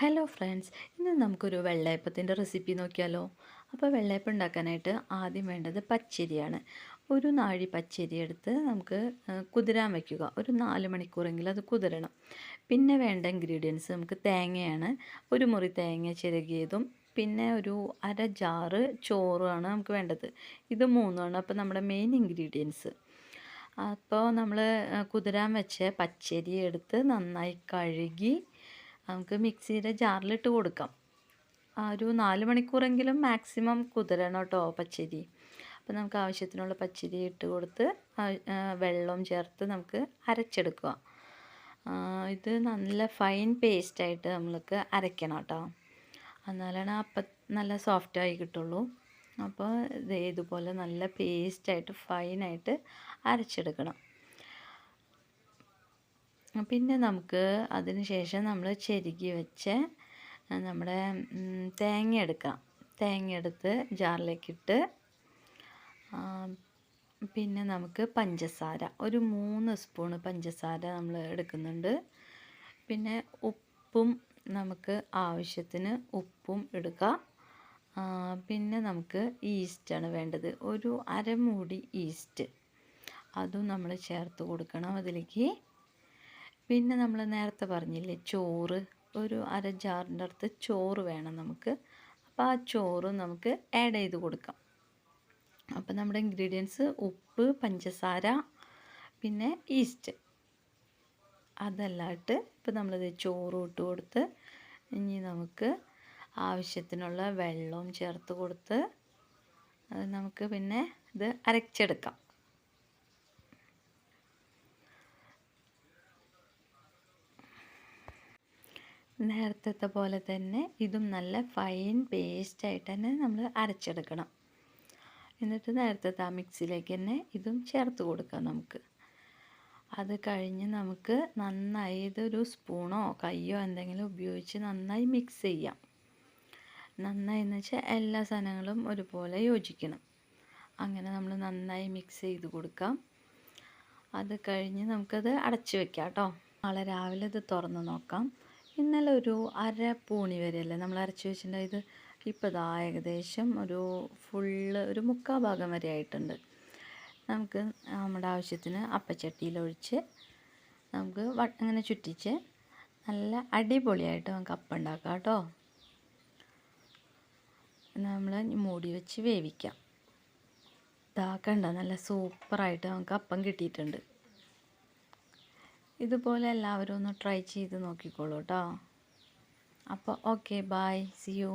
Hello friends ഇന്ന് നമുക്കൊരു വെള്ളയപ്പത്തിന്റെ recipe നോക്കിയാലോ? അപ്പോൾ വെള്ളയപ്പം ഉണ്ടാക്കാനായിട്ട് ആദ്യം വേണ്ടത് പച്ചരിയാണ്. ഒരു നാഴി പച്ചരി എടുത്ത് നമുക്ക് കുതിരാൻ വയ്ക്കുക. ഒരു നാല് മണിക്കൂറെങ്കിലും അത് കുതിരണം. പിന്നെ വേണ്ട ഇൻഗ്രീഡിയൻസ് നമുക്ക് തേങ്ങയാണ്. ഒരു മുറി തേങ്ങ ചിരകിയതും പിന്നെ ഒരു അര ജാറ് ചോറുമാണ് നമുക്ക് വേണ്ടത്. ഇത് മൂന്നുമാണ് അപ്പോൾ നമ്മുടെ മെയിൻ ഇൻഗ്രീഡിയൻസ് അപ്പോൾ നമ്മൾ കുതിരാൻ വെച്ച പച്ചരി എടുത്ത് നന്നായി കഴുകി നമുക്ക് മിക്സിയുടെ ജാറിലിട്ട് കൊടുക്കാം. ഒരു നാല് മണിക്കൂറെങ്കിലും മാക്സിമം കുതിരണം കേട്ടോ പച്ചരി. അപ്പോൾ നമുക്ക് ആവശ്യത്തിനുള്ള പച്ചരി ഇട്ട് കൊടുത്ത് വെള്ളവും ചേർത്ത് നമുക്ക് അരച്ചെടുക്കുക. ഇത് നല്ല ഫൈൻ പേസ്റ്റായിട്ട് നമ്മൾക്ക് അരയ്ക്കണം കേട്ടോ. എന്നാലാണ് അപ്പം നല്ല സോഫ്റ്റായി കിട്ടുള്ളൂ. അപ്പോൾ ഇതുപോലെ നല്ല പേസ്റ്റായിട്ട് ഫൈനായിട്ട് അരച്ചെടുക്കണം. പിന്നെ നമുക്ക് അതിന് ശേഷം നമ്മൾ ചെരുകി വെച്ച് നമ്മുടെ തേങ്ങ എടുക്കാം. തേങ്ങ എടുത്ത് ജാറിലേക്കിട്ട് പിന്നെ നമുക്ക് പഞ്ചസാര. ഒരു മൂന്ന് സ്പൂണ് പഞ്ചസാര നമ്മൾ എടുക്കുന്നുണ്ട്. പിന്നെ ഉപ്പും നമുക്ക് ആവശ്യത്തിന് ഉപ്പും എടുക്കാം. പിന്നെ നമുക്ക് ഈസ്റ്റാണ് വേണ്ടത്. ഒരു അരമൂടി ഈസ്റ്റ് അതും നമ്മൾ ചേർത്ത് കൊടുക്കണം അതിലേക്ക്. പിന്നെ നമ്മൾ നേരത്തെ പറഞ്ഞില്ലേ ചോറ്. ഒരു അര ജാറിന്റെ അടുത്ത് ചോറ് വേണം നമുക്ക്. അപ്പോൾ ആ ചോറ് നമുക്ക് ആഡ് ചെയ്ത് കൊടുക്കാം. അപ്പോൾ നമ്മുടെ ഇൻഗ്രീഡിയൻസ് ഉപ്പ് പഞ്ചസാര പിന്നെ ഈസ്റ്റ് അതല്ലാട്ട് ഇപ്പോൾ നമ്മളിത് ചോറ് ഇട്ട് കൊടുത്ത് ഇനി നമുക്ക് ആവശ്യത്തിനുള്ള വെള്ളവും ചേർത്ത് കൊടുത്ത് നമുക്ക് പിന്നെ ഇത് അരച്ചെടുക്കാം. നേരത്തെ പോലെ തന്നെ ഇതും നല്ല ഫൈൻ പേസ്റ്റ് ആയിട്ട് തന്നെ നമ്മൾ അരച്ചെടുക്കണം. എന്നിട്ട് നേരത്തെ ആ മിക്സിയിലേക്ക് തന്നെ ഇതും ചേർത്ത് കൊടുക്കാം നമുക്ക്. അത് കഴിഞ്ഞ് നമുക്ക് നന്നായി ഇതൊരു സ്പൂണോ കയ്യോ എന്തെങ്കിലും ഉപയോഗിച്ച് നന്നായി മിക്സ് ചെയ്യാം. നന്നായി എന്ന് വെച്ചാൽ എല്ലാ സാധനങ്ങളും ഒരുപോലെ യോജിക്കണം. അങ്ങനെ നമ്മൾ നന്നായി മിക്സ് ചെയ്ത് കൊടുക്കാം. അത് കഴിഞ്ഞ് നമുക്കത് അടച്ചു വെക്കാം കേട്ടോ. നാളെ രാവിലെ ഇത് തുറന്ന് നോക്കാം. ഇന്നലെ ഒരു അര പൂണി വരെയല്ലേ നമ്മൾ അരച്ച് വെച്ചിട്ടുണ്ടായത്? ഇപ്പോൾ ഇതാ ഏകദേശം ഒരു ഫുള്ള് ഒരു മുക്കാ ഭാഗം വരെ ആയിട്ടുണ്ട്. നമുക്ക് നമ്മുടെ ആവശ്യത്തിന് അപ്പച്ചട്ടിയിലൊഴിച്ച് നമുക്ക് അങ്ങനെ ചുറ്റിച്ച് നല്ല അടിപൊളിയായിട്ട് നമുക്ക് അപ്പം ഉണ്ടാക്കാം കേട്ടോ. നമ്മൾ മൂടി വെച്ച് വേവിക്കാം. ഇതാക്കണ്ട നല്ല സൂപ്പറായിട്ട് നമുക്ക് അപ്പം കിട്ടിയിട്ടുണ്ട്. ഇതുപോലെ എല്ലാവരും ഒന്ന് ട്രൈ ചെയ്ത് നോക്കിക്കോളൂ കേട്ടോ അപ്പോൾ ഓക്കെ ബായ് സി യു